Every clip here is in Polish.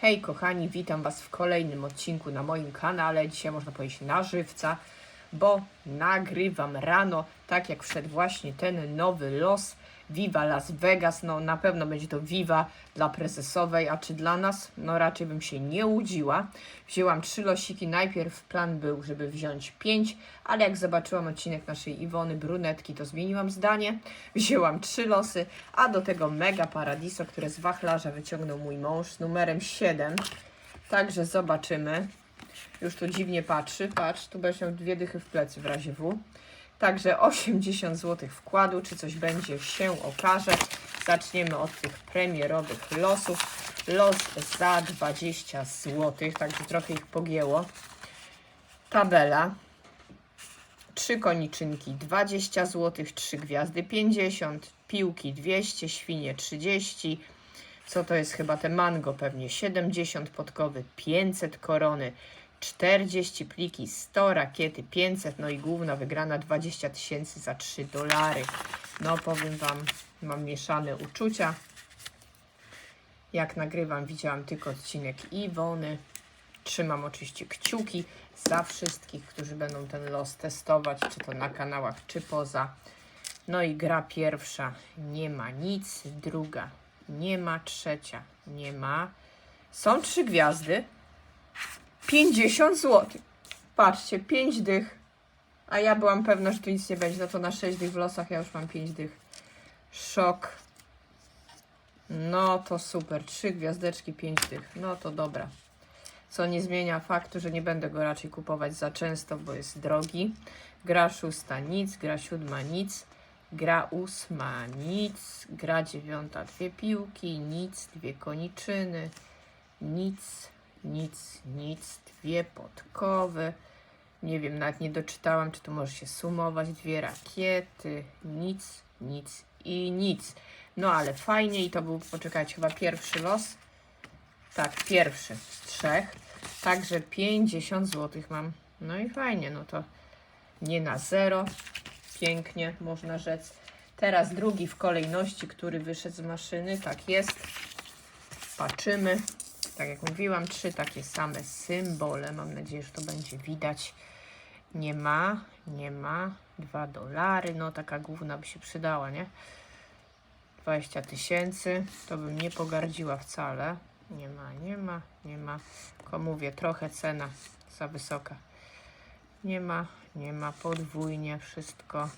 Hej kochani, witam Was w kolejnym odcinku na moim kanale. Dzisiaj można powiedzieć na żywca, bo nagrywam rano, tak jak wszedł właśnie ten nowy los Viva Las Vegas. No na pewno będzie to Viva dla prezesowej, a czy dla nas? No raczej bym się nie łudziła. Wzięłam trzy losiki. Najpierw plan był, żeby wziąć pięć, ale jak zobaczyłam odcinek naszej Iwony Brunetki, to zmieniłam zdanie. Wzięłam trzy losy, a do tego Mega Paradiso, które z wachlarza wyciągnął mój mąż z numerem 7. Także zobaczymy. Już tu dziwnie patrzy. Patrz, tu miał dwie dychy w plecy w razie W. Także 80 zł wkładu, czy coś będzie się okaże. Zaczniemy od tych premierowych losów. Los za 20 zł, także trochę ich pogięło. Tabela. Trzy koniczynki 20 zł, trzy gwiazdy 50, piłki 200, świnie 30. Co to jest chyba te mango pewnie 70 podkowy, 500 korony, 40 pliki, 100 rakiety, 500, no i główna wygrana 20 tysięcy za 3 dolary. No powiem Wam, mam mieszane uczucia. Jak nagrywam, widziałam tylko odcinek Iwony. Trzymam oczywiście kciuki za wszystkich, którzy będą ten los testować, czy to na kanałach, czy poza. No i gra pierwsza nie ma nic, druga nie ma, trzecia nie ma. Są trzy gwiazdy. 50 zł. Patrzcie, 5 dych. A ja byłam pewna, że tu nic nie będzie. No to na 6 dych w losach ja już mam 5 dych. Szok. No to super. 3 gwiazdeczki, 5 dych. No to dobra. Co nie zmienia faktu, że nie będę go raczej kupować za często, bo jest drogi. Gra szósta nic, gra siódma nic, gra ósma nic, gra dziewiąta dwie piłki, nic, dwie koniczyny, nic, nic, nic, dwie podkowy. Nie wiem, nawet nie doczytałam, czy to może się sumować. Dwie rakiety, nic, nic i nic. No ale fajnie i to był, poczekajcie, chyba pierwszy los. Tak, pierwszy z trzech. Także 50 zł mam. No i fajnie, no to nie na zero. Pięknie, można rzec. Teraz drugi w kolejności, który wyszedł z maszyny. Tak jest. Patrzymy. Tak jak mówiłam, trzy takie same symbole. Mam nadzieję, że to będzie widać. Nie ma, nie ma. Dwa dolary. No taka główna by się przydała, nie? 20 tysięcy. To bym nie pogardziła wcale. Nie ma, nie ma, nie ma. Tylko mówię, trochę cena za wysoka. Nie ma, nie ma. Podwójnie wszystko.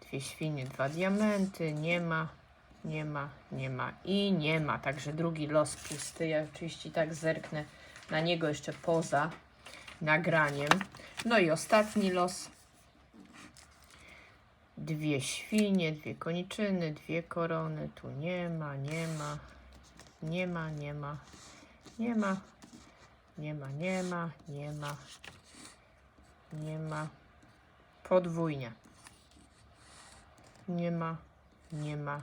Dwie świnie, dwa diamenty. Nie ma, nie ma, nie ma i nie ma. Także drugi los pusty. Ja oczywiście tak zerknę na niego jeszcze poza nagraniem. No i ostatni los. Dwie świnie, dwie koniczyny, dwie korony. Tu nie ma, nie ma, nie ma, nie ma, nie ma, nie ma, nie ma, nie ma, nie ma. Podwójnie. Nie ma, nie ma,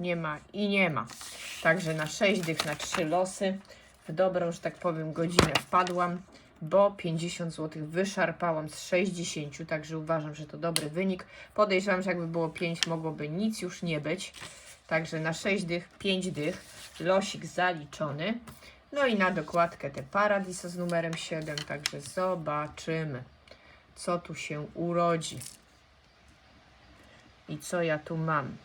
nie ma i nie ma. Także na 6 dych na 3 losy w dobrą, że tak powiem, godzinę wpadłam, bo 50 zł wyszarpałam z 60, także uważam, że to dobry wynik. Podejrzewam, że jakby było 5, mogłoby nic już nie być. Także na 6 dych, 5 dych, losik zaliczony. No i na dokładkę te Paradiso z numerem 7, także zobaczymy, co tu się urodzi. I co ja tu mam?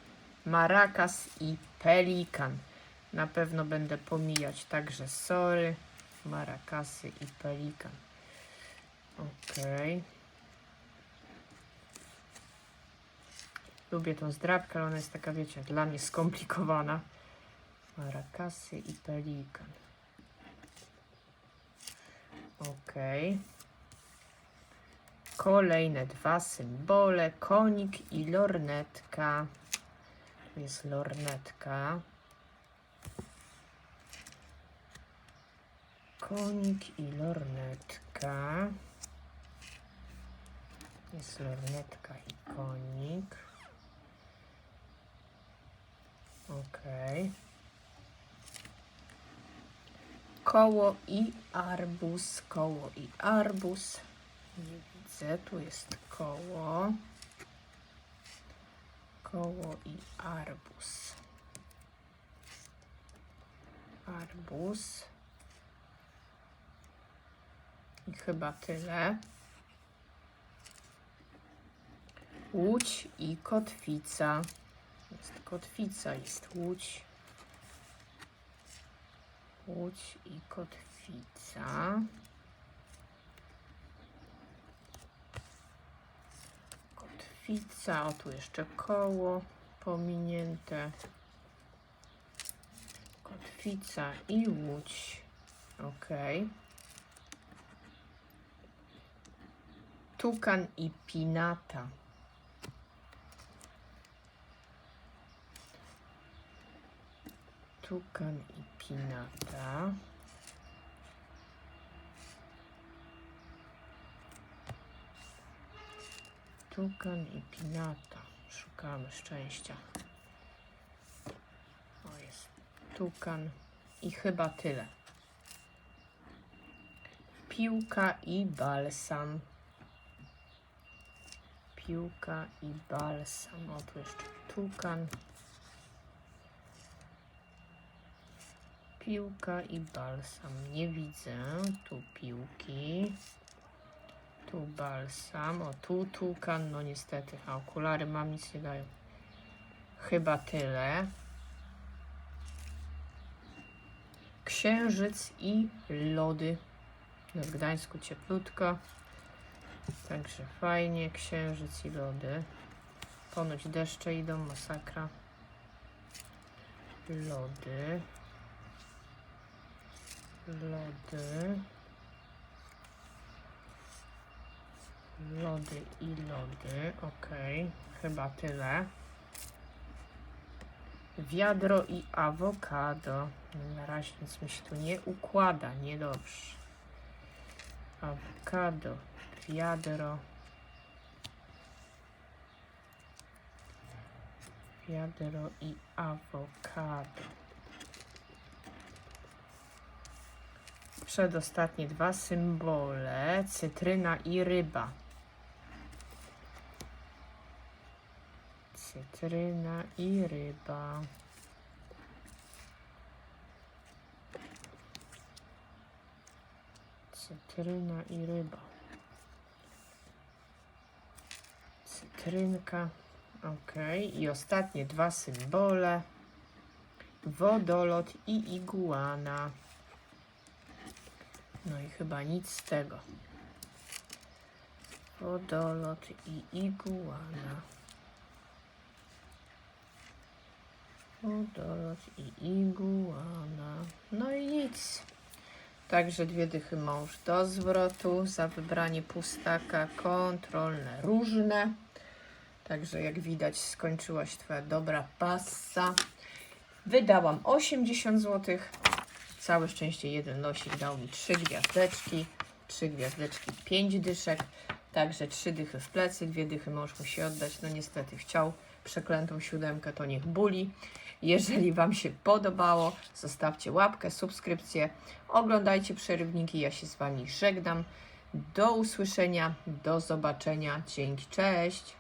Maracas i Pelikan. Na pewno będę pomijać, także sorry. Maracasy i Pelikan. Okej. Lubię tą zdrabkę, ale ona jest taka, wiecie, dla mnie skomplikowana. Maracasy i Pelikan. Okej. Kolejne dwa symbole. Konik i lornetka. Jest lornetka. Konik i lornetka. Jest lornetka i konik. Okej. Koło i arbuz, koło i arbuz. Nie widzę, tu jest koło. Koło i arbuz. arbuz. I chyba tyle. Łódź i kotwica. Jest kotwica, jest łódź. Łódź i kotwica. Kotwica, o tu jeszcze koło pominięte. Kotwica i łódź. Ok. Tukan i pinata. Tukan i pinata. Tukan i pinata. Szukamy szczęścia. O jest tukan i chyba tyle. Piłka i balsam. Piłka i balsam. O tu jeszcze tukan. Piłka i balsam. Nie widzę. Tu piłki. Tu balsam. O tu tukan. No niestety. A okulary mam nic nie dają. Chyba tyle. Księżyc i lody. No w Gdańsku cieplutko. Także fajnie. Księżyc i lody. Ponoć deszcze idą. Masakra. Lody. Lody. Lody i lody. Ok. Chyba tyle. Wiadro i awokado. Na razie nic mi się tu nie układa. Niedobrze. Awokado. Wiadro. Wiadro i awokado. Przedostatnie dwa symbole. Cytryna i ryba. Cytryna i ryba. Cytryna i ryba. Cytrynka. Ok. I ostatnie dwa symbole. Wodolot i iguana. No i chyba nic z tego. Wodolot i iguana. Wodolot i iguana. No i nic. Także dwie dychy mąż do zwrotu za wybranie pustaka kontrolne różne. Także jak widać skończyłaś Twoja dobra passa. Wydałam 80 zł. Całe szczęście jeden losik dał mi trzy gwiazdeczki. Trzy gwiazdeczki, pięć dyszek. Także trzy dychy w plecy, dwie dychy mąż musi oddać. No niestety chciał przeklętą siódemkę, to niech buli. Jeżeli Wam się podobało, zostawcie łapkę, subskrypcję, oglądajcie przerywniki. Ja się z Wami żegnam. Do usłyszenia, do zobaczenia. Dzięki, cześć.